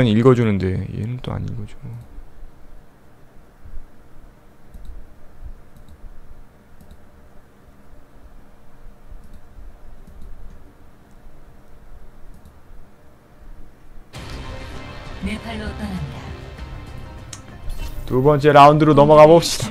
읽어주는데 얘는 또 안 읽어줘. 두 번째 라운드로 넘어가 봅시다.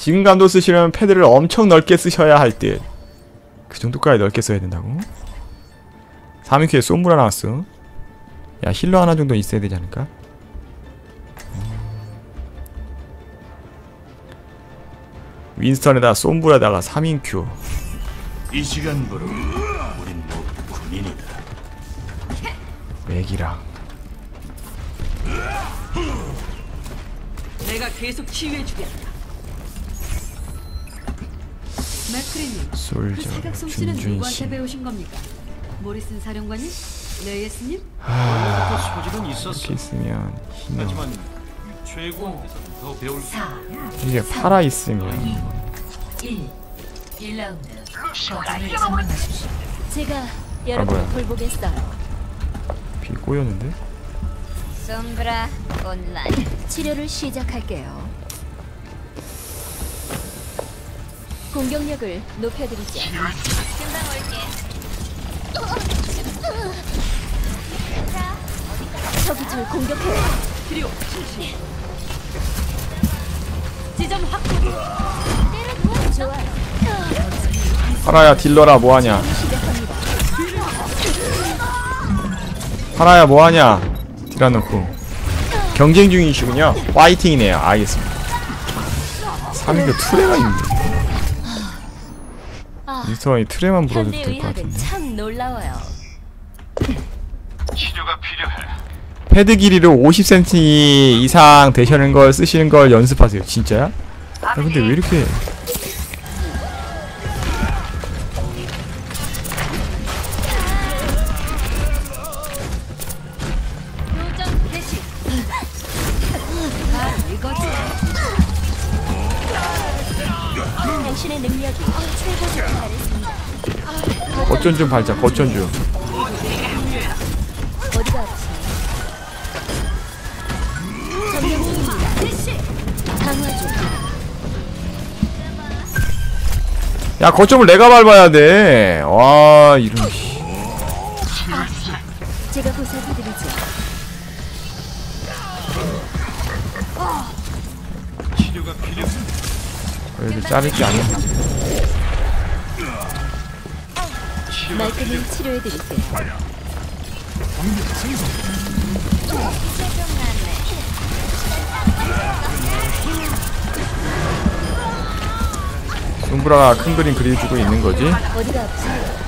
지금 감도 쓰시려면 패드를 엄청 넓게 쓰셔야 할 듯. 그 정도까지 넓게 써야 된다고? 3위큐에 솜브라 나왔어. 야 힐러 하나 정도 있어야 되지 않을까? 윈스턴에다 솜브라다가 3인큐 이 시간부로 우린 모두 군인이다. 맥이랑 내가 계속 치유해주겠다. 맥크리님, 그 솔저 사각 솜씨는 준준 누구한테 씨 배우신 겁니까? 모리슨 사령관님? 레이스님? 있었어. 이렇게 있으면 힘이 하지만 최고한테서는 더 배울 4, 이게 팔아 있으면 1. 1라운드. 거점을 점령하십시오. 제가 뭐야. 여러분을 돌보겠어요. 비 꼬였는데? 솜브라 온라인 치료를 시작할게요. 공격력을 높여드리죠. 금방 올게. 저기 절 공격해요. 필요 실시. 지점 확보. 좋아요. 파라야 딜러라 뭐하냐. 파라야 뭐하냐 딜어놓고 경쟁 중이시군요 파이팅이네요 알겠습니다 3위가 투레가 있네 아, 미스터이 트레만 불어도 현대 될것 같은데 참 놀라워요. 치료가 필요해. 패드 길이로 50cm 이상 되시는 걸 쓰시는 걸 연습하세요 진짜야? 아 근데 왜 이렇게 거점 좀 밟자 거점 좀. 야 거점을 내가 밟아야 돼 와 이런 씨. 제가 보살펴드리죠. 치료가 필요해. 그래도 자를 게 아니야 말끔히 치료해드릴게요. 솜브라가 큰 그림 그려주고 있는 거지 어디가 아프세요?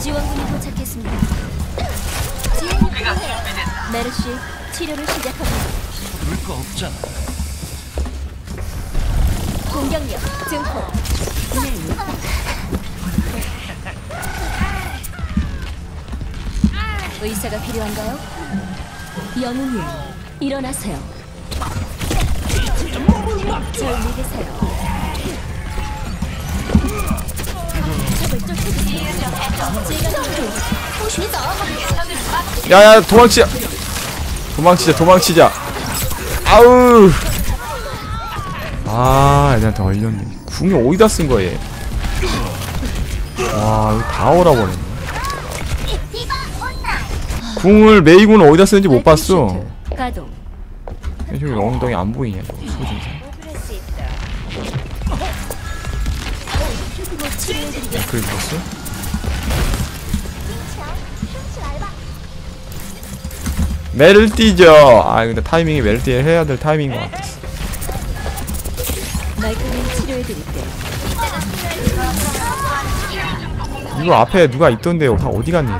지원군이 도착했습니다. 지원이 필요해요. 메르시, 치료를 시작합니다. 그럴 거 없잖아. 공격력 증폭. 의사가 필요한가요? 영웅이 일어나세요. 절 믿으세요. 적을 도와드리죠. 야야 도망치자 도망치자 도망치자 아우 아 애들한테 얼렸네 궁이 어디다 쓴 거얘 와 이거 다 얼어버렸네 궁을 메이군을 어디다 쓰는지 못 봤어. 저기 엉덩이 안 보이냐 저거 소진사 곧 치료해드리겠습니다. 그래 봤어? 메를띠죠 아 근데 타이밍이 메를띠 해야 될 타이밍인 것 같았어 말끔히 치료해드릴게요. 이거 앞에 누가 있던데 다 어디 갔니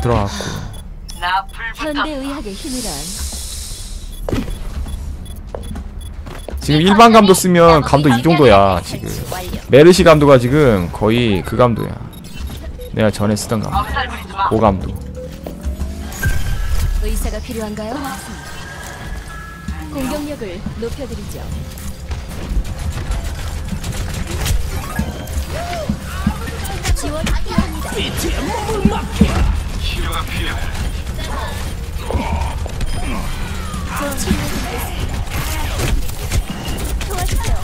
들어갔고. 현대 의학의 힘이란 지금 일반 감도 쓰면 감도 이 정도야 지금. 메르시 감도가 지금 거의 그 감도야 내가 전에 쓰던 감도 그 감도 의사가 필요한가요? 공격력을 높여드리죠. 지원 필요합니다. 치료가 필요해. 저 치료해드리겠습니다. 도와주세요.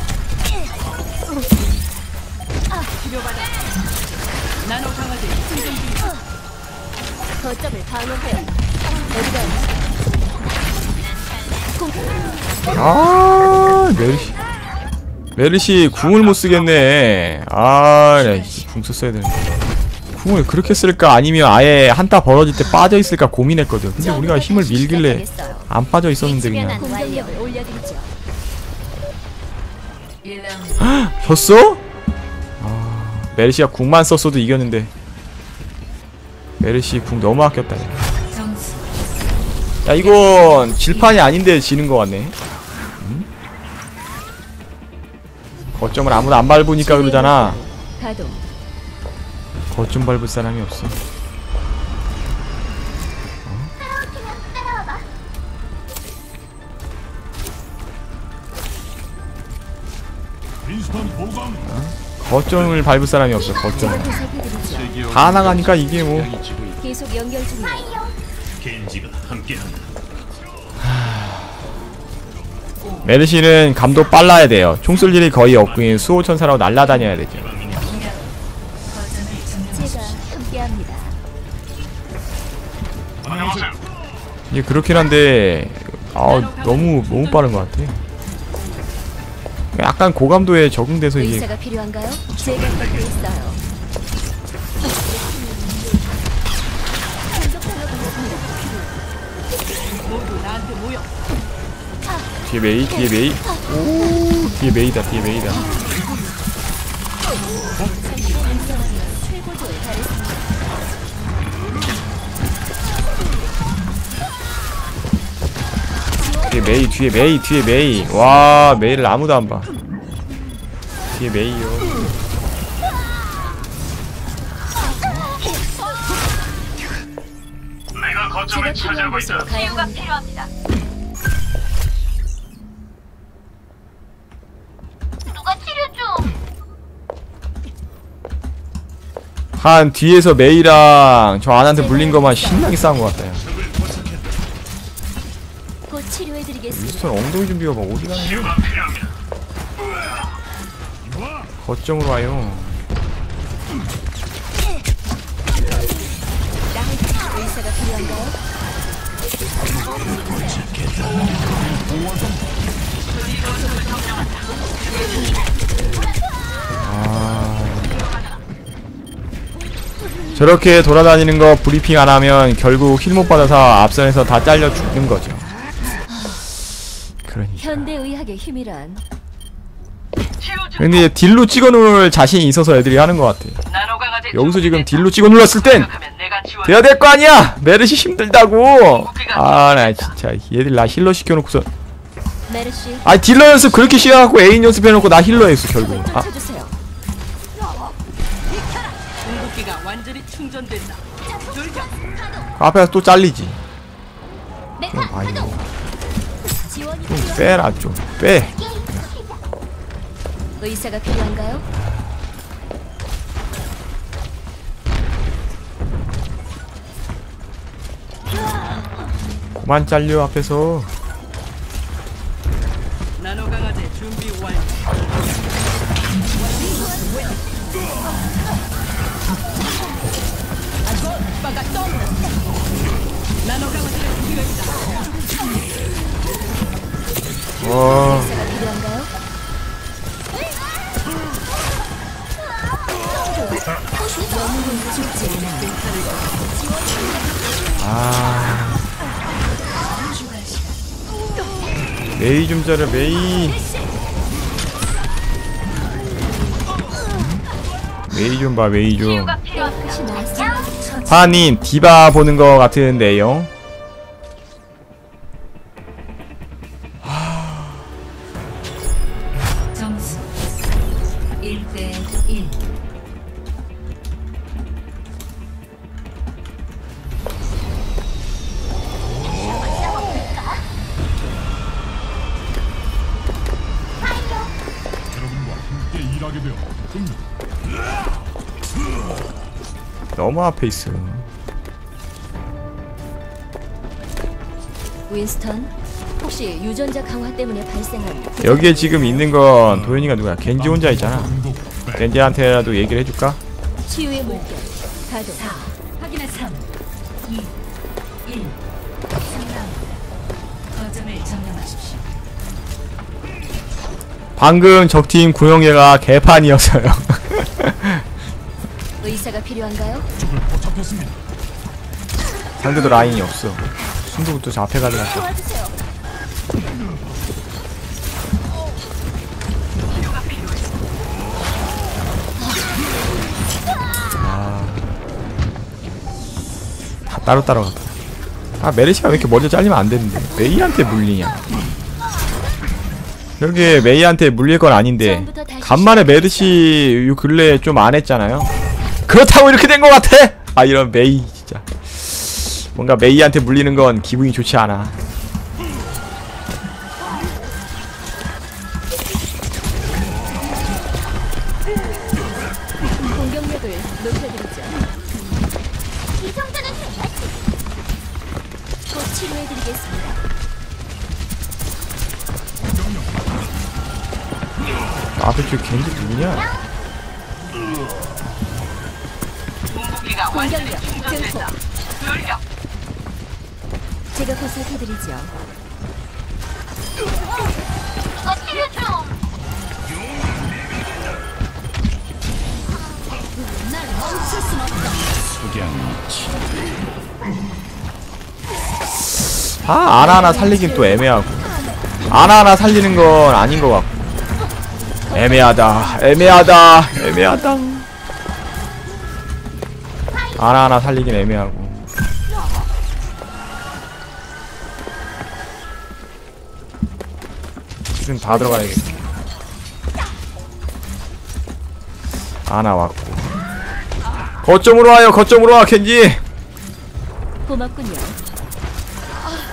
거점을 방어해요. 어디가 아 메르시. 메르시 궁을 못 쓰겠네. 아궁 썼어야 되는데. 궁을 그렇게 쓸까? 아니면 아예 한타 벌어질 때 빠져 있을까 고민했거든. 근데 우리가 힘을 밀길래 안 빠져 있었는데 그냥. 공격력을 올려드리죠. 1라운드 졌어? 아 메르시가 궁만 썼어도 이겼는데. 메르시 궁 너무 아꼈다 야 이건 질판이 아닌데 지는 거 같네 음? 거점을 아무도 안 밟으니까 그러잖아. 거점 밟을 사람이 없어 거점을 밟을 사람이 없어 거점 다 나가니까 이게 뭐. 계속 연결 중이에요. 겐지가 함께한다. 메르시는 감도 빨라야 돼요 총 쏠 일이 거의 없고 수호천사라고 날아다녀야 되죠 거점을 점령하십시오. 제가 함께합니다. 이게 그렇긴 한데 아 너무 너무 빠른 것 같아 약간 고감도에 적응돼서 이게 필요한가요? 제가 있어요. 뒤에 메이 뒤에 메이. 오 뒤에 메이다 뒤에 메이다. 뒤에 메이 뒤에 메이 뒤에 메이. 와 메이를 아무도 안 봐. 뒤에 메이요. 내가 거점을 제가 필요한 곳으로 가야 합니다. 한 뒤에서 메이랑 저 안한테 물린 것만 신나게 싸운 것 같아요. 유스턴 엉덩이 준비가 막 어디 거야? 거점으로 와요. 의 저렇게 돌아다니는 거 브리핑 안 하면 결국 힐 못 받아서 앞선에서 다 잘려 죽는 거죠. 그러니까. 현대 의학의 힘이란. 근데 딜로 찍어 놓을 자신이 있어서 애들이 하는 것 같아. 여기서 지금 딜로 찍어 눌렀을 땐 돼야 될 거 아니야! 메르시 힘들다고! 아 나 진짜 얘들 나 힐러 시켜 놓고서. 메르시. 아 딜러 연습 그렇게 시작하고 애인 연습해놓고 나 힐러 했어 결국 아 쳐주세요. 그 앞에 가서 또 잘리지. 좀 아이고 지원이 좀 빼라 좀 빼. 의사가 필요한가요? 그만 잘려 앞에서 와. 아. 메이 좀 자려 메이 메이 좀 봐 메이 좀. 하님 디바 보는 거 같은데요 너무 앞에 있어. 윈스턴, 혹시 유전자 강화 때문에 발생한 여기에 지금 있는 건 도현이가 누구야? 겐지 혼자 있잖아. 겐지한테라도 얘기를 해줄까? 치유의 물결, 가동. 4. 확인해 3. 2. 1. 3라운드. 거점을 점령하십시오. 방금 적팀 구영애가 개판이어서요. 의사가 필요한가요? 상대도 라인이 없어. 순두부터 저 앞에 가더라고. 도와주세요. 다 따로따로 갔다. 아 메르시가 왜 이렇게 먼저 잘리면 안 되는데 메이한테 물리냐? 여기 메이한테 물릴 건 아닌데 간만에 메르시 요 근래에 좀안 했잖아요. 그렇다고 이렇게 된 것 같아? 아 이런 메이 진짜 뭔가 메이한테 물리는 건 기분이 좋지 않아. 살펴드리죠. 아 아나 하나 살리긴 또 애매하고. 아나 하나 살리는 건 아닌 것 같고. 애매하다 애매하다 애매하다. 아나 하나 살리긴 애매하고 지금 다 들어가야겠다 아나 왔고 거점으로 와요 거점으로 와 켄지 고맙군요.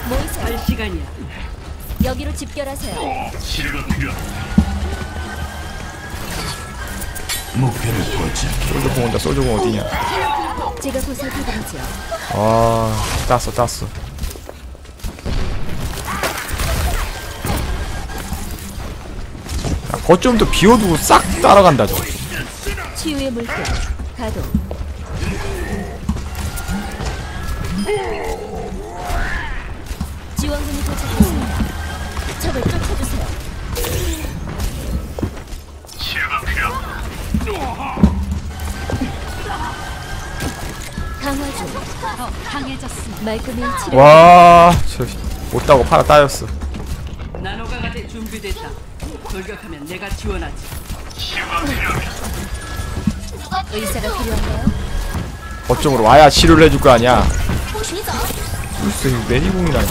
모이세요. 할 시간이야. 여기로 집결하세요. 치료가 필요하다. 솔저공 온다 솔저공 어디냐 제가 보살펴드리죠. 아 땄어 땄어 거점 도 비워두고 싹 따라간다 저거 치유의 물결 가동. 지원군이 도착했습니다. 적을 쫓아주세요. 치료가 필요하다. 강화 중. 더 강해졌습니다. 말끔히 치료. 와 저 못다고 팔아 따였어 나노 강화제 준비됐다. 돌격하면 내가 지원하지. 의사가 필요한가요? 거점으로 와야 치료를 해줄 거 아니야 이거 매니공이라니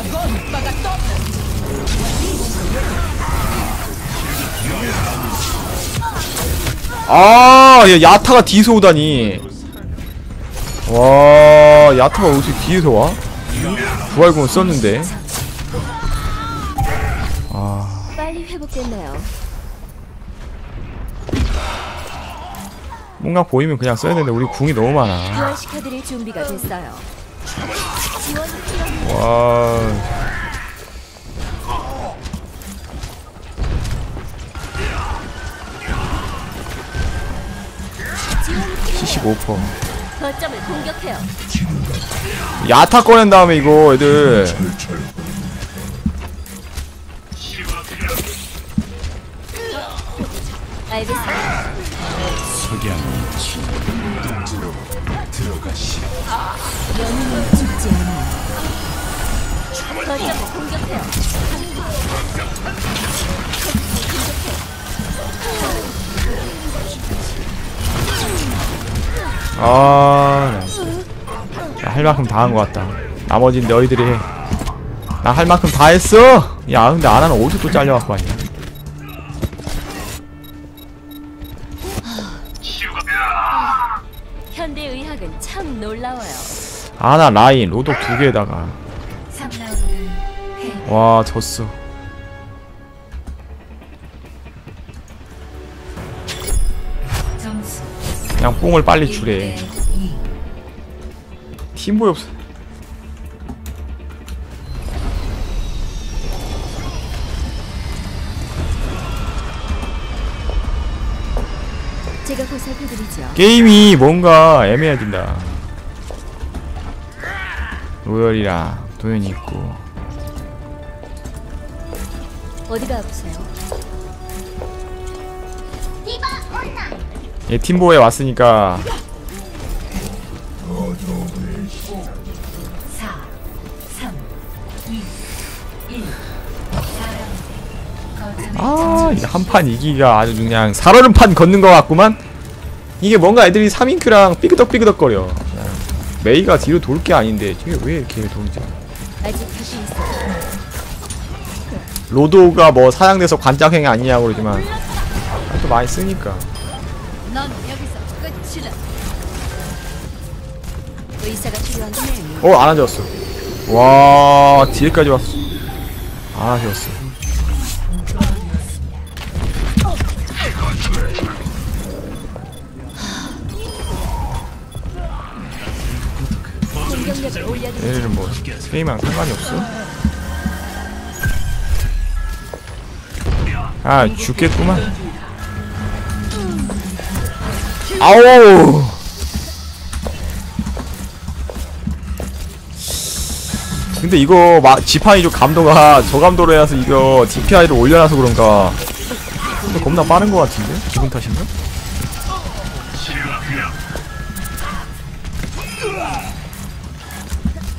아, 야, 야타가 뒤에서 오다니. 와, 야타가 어떻게 뒤에서 와? 부활공을 썼는데. 빨리 회복됐나요? 뭔가 보이면 그냥 써야 되는데, 우리 궁이 너무 많아. 준비가 됐어요. 와. 지원이 75%. 거점을 공격해요. 야타 꺼낸 다음에 이거 애들 알겠습니다. 연인은 죽지 않아요. 거점을 공격해요. 아, 나 할 만큼 다 한 것 같다. 나머진 너희들이 해. 나 할 만큼 다 했어. 야, 근데 아나는 어디서 또 잘려갖고 왔냐? 아나 라인 로독 두 개에다가. 3라운드 해와 졌어. 그냥 뽕을 빨리 주래. 1대2 팀보이 없어. 게임이 뭔가 애매해진다 로열이랑 도현이 있고. 어디가 아프세요? 얘 팀보에 왔으니까. 4 3 2 1 4라운드 아 이게 한판 이기가 아주 그냥 살얼음판 걷는 것 같구만? 이게 뭔가 애들이 3인큐랑 삐그덕삐그덕거려 메이가 뒤로 돌 게 아닌데 저게 왜 이렇게 돌지. 로도가 뭐 사양돼서 관장행위 아니냐고 그러지만 또 많이 쓰니까. 어 안아줬어. 와 뒤에까지 왔어. 안아줬어 얘네는 뭐 게임랑 상관이 없어 아 죽겠구만 아우 근데 이거 마, 지판이 좀 감도가 저감도로 해서 이거 DPI를 올려놔서 그런가 근데 겁나 빠른 것 같은데? 기분 탓인가?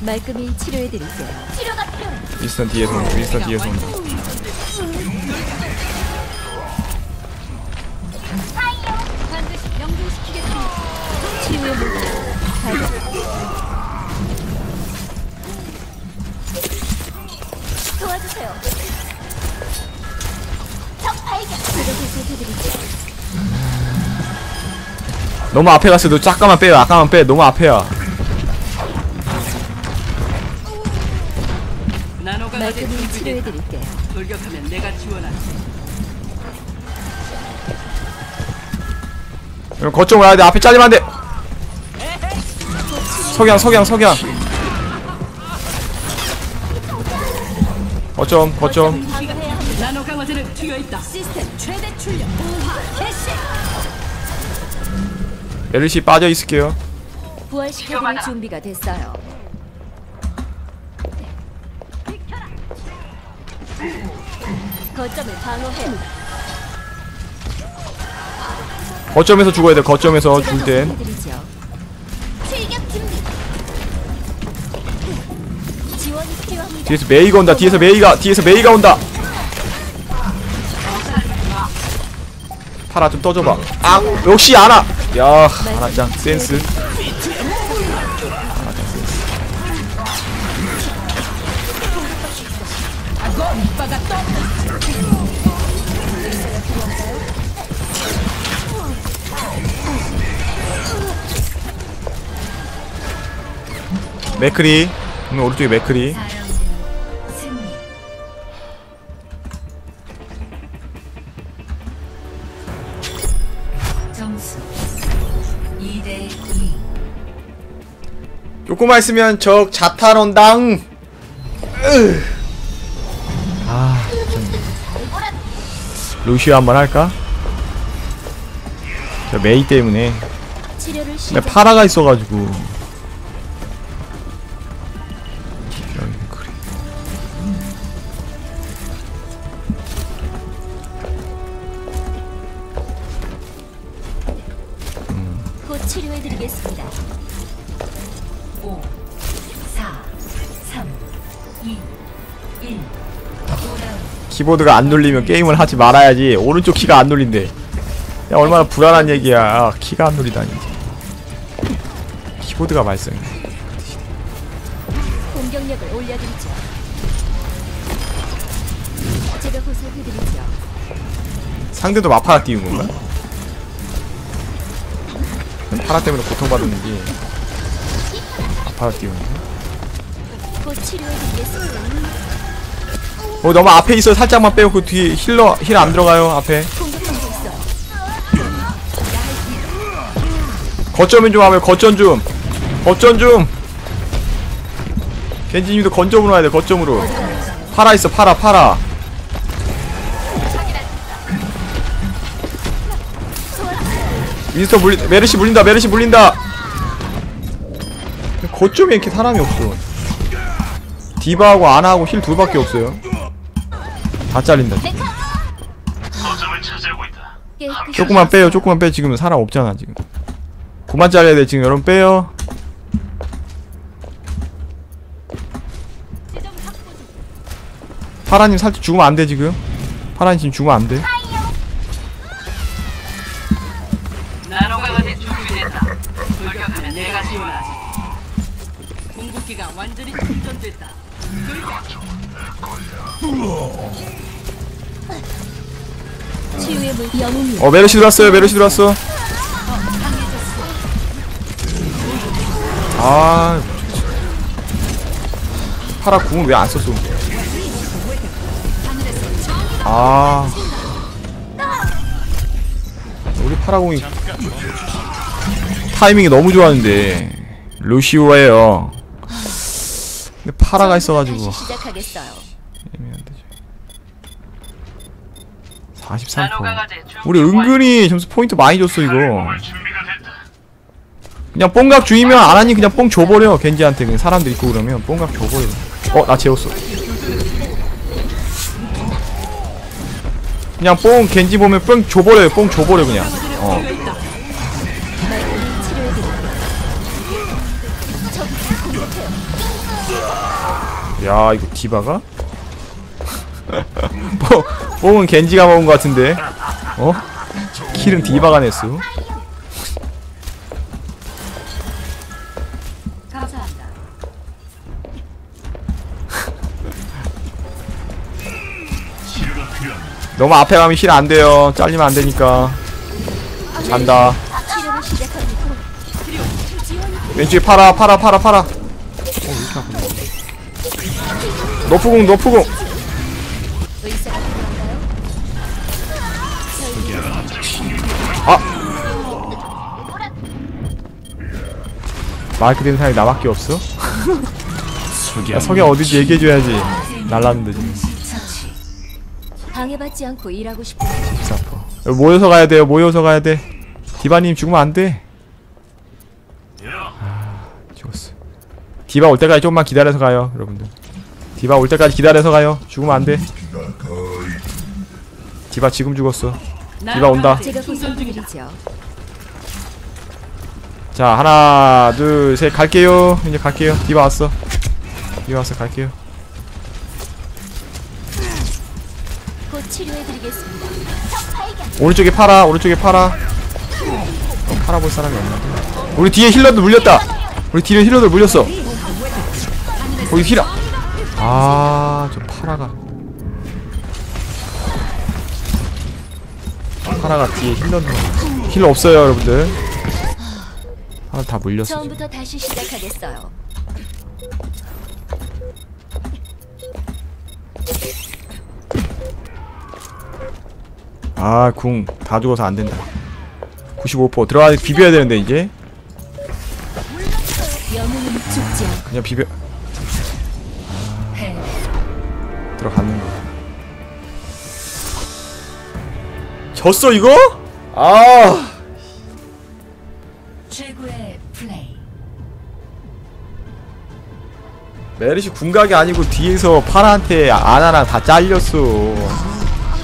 말끔히 치료해드릴게요. 윈스턴 뒤에서 온다 윈스턴 뒤에서 온다 반드시 명중시키겠습니다. 치유의 물질. 도와주세요. 적 발견. 제가 보살펴드리죠. 너무 앞에 갔어 너 잠깐만 빼요 아까만 빼 너무 앞에야 치료해드릴게요. 돌격하면 내가 지원하지. 그럼 거점 와야 돼 앞에 잘리면 안 돼 석양 석양 석양 거점 거점. 나노 강화제는 튀어 있다. 시스템 최대 출력. 우화 개시. 메르시 빠져 있을게요 부활시켜드릴 준비가 됐어요. 거점을 방어해. 거점에서 죽어야 돼. 거점에서. 지원이 필요합니다. 뒤에서 메이가 온다. 뒤에서 메이가 뒤에서 메이가 온다. 파라 좀 떠줘봐. 아 역시 아나. 야 아나 짱 센스 맥크리 오늘 오른쪽에 맥크리 4라운드 승리 점수 2대2 조금만 있으면 적 자탄 온당 으. 아 미쳤네. 루시오 한번 할까? 저 메이 때문에. 파라가 있어가지고 키보드가 안 눌리면 게임을 하지 말아야지 오른쪽 키가 안 눌린대 야 얼마나 불안한 얘기야 아, 키가 안 눌리다니 키보드가 말썽이네 공격력을 올려드리죠. 제가 보살펴드리죠. 상대도 마파라 띄운 건가? 파라 때문에 고통받았는지 바로 뛰어오네 곧 치료해드리겠습니다. 어 너무 앞에 있어 살짝만 빼고 그 뒤에 힐러 힐 안 들어가요 앞에. 거점은 좀 하면 거점 좀. 거점 좀. 겐지님도 거점으로 와야 돼 거점으로. 팔아 있어 팔아 팔아 윈스터 물리 메르시 물린다 메르시 물린다. 거점에 이렇게 사람이 없어. 디바하고 아나하고 힐 둘밖에 없어요 다 잘린다. 깨끗이 조금만 빼요. 조금만 빼 지금 사람 없잖아 지금. 그만 잘려야 돼. 지금 여러분 빼요. 파라님 살짝 죽으면 안 돼 지금. 파라님 지금 죽으면 안돼 어 메르시 들어왔어요 메르시 들어왔어. 아 파라 궁을 왜 안 썼어 아. 우리 파라 궁이 타이밍이 너무 좋았는데 루시오예요. 근데 파라가 있어가지고 43%. 나노가 가제 준비 우리 은근히 점수 포인트 많이 줬어 이거. 그냥 뽕각 주이면 안 하니 그냥 뽕 줘버려 겐지한테 그냥 사람들 있고 그러면 뽕각 줘버려. 어 나 재웠어. 그냥 뽕 겐지 보면 뽕 줘버려요 뽕 줘버려 그냥. 어. 야 이거 디바가? 뽕, 뽕은 겐지가 먹은 것 같은데 어? 킬은 디바가 냈어. 너무 앞에 가면 힐 안 돼요. 잘리면 안 되니까. 잔다. 왼쪽에 팔아, 팔아, 팔아, 팔아. 어. 너프공, 너프공. 마이크 된 사람이 나밖에 없어? 야, 석양 어딘지 얘기해줘야지. 날랐는데 지금. 방해받지 않고 일하고. 여기 모여서 가야 돼요. 모여서 가야 돼. 디바님 죽으면 안 돼. 아, 죽었어. 디바 올 때까지 좀만 기다려서 가요, 여러분들. 디바 올 때까지 기다려서 가요. 죽으면 안 돼. 디바 지금 죽었어. 디바 온다. 자 하나 둘 셋 갈게요. 이제 갈게요. 디바 왔어. 디바 왔어 갈게요. 오른쪽에 팔아 오른쪽에 팔아. 어, 팔아 볼 사람이 없는데 우리 뒤에 힐러들 물렸다. 우리 뒤에 힐러들 물렸어. 거기 힐러. 아저 파라가. 파라가 뒤에 힐러들. 힐러 없어요 여러분들 파라 다 물렸어. 처음부터 다시 시작하겠어요. 아, 궁 다 죽어서 안 된다. 95% 들어가 비벼야 되는데 이제 그냥 비벼 패. 들어가는 거. 졌어 이거? 아, 메르시 궁각이 아니고 뒤에서 파라한테 아나랑 다 잘렸어.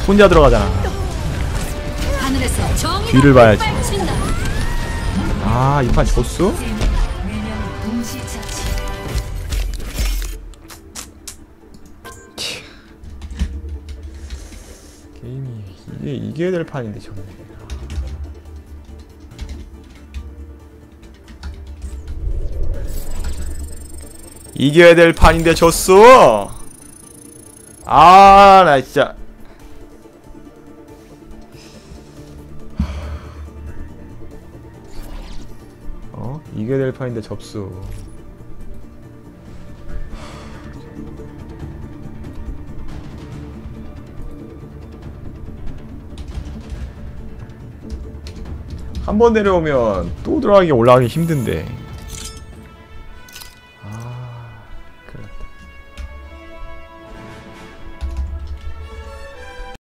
혼자 들어가잖아. 뒤를 봐야지. 아, 이 판 졌어? 게임이 이게 이겨야 될 판인데 졌네. 이겨야 될 판인데 졌어 아 나 진짜. 어? 이겨야 될 판인데 접수 한 번 내려오면 또 들어가기 올라가기 힘든데.